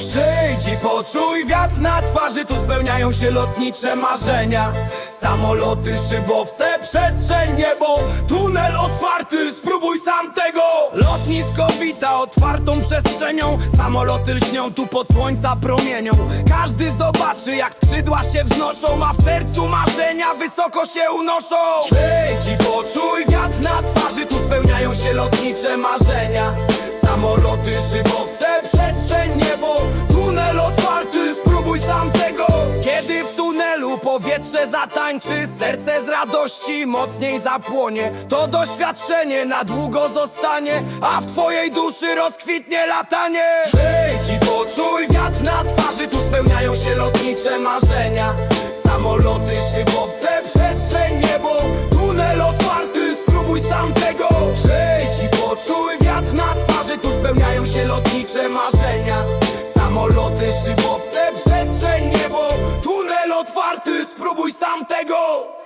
Przyjdź i poczuj wiatr na twarzy Tu spełniają się lotnicze marzenia. Samoloty, szybowce, przestrzeń, niebo Tunel otwarty, spróbuj sam tego. Lotnisko wita otwartą przestrzenią Samoloty lśnią tu pod słońca promienią. Każdy zobaczy jak skrzydła się wznoszą A w sercu marzenia wysoko się unoszą. Przyjdź i poczuj wiatr na twarzy Tu spełniają się lotnicze marzenia powietrze zatańczy Serce z radości mocniej zapłonie. To doświadczenie na długo zostanie A w twojej duszy rozkwitnie latanie. Przyjdź i poczuj wiatr na twarzy Tu spełniają się lotnicze marzenia. Samoloty, szybowce, fuego.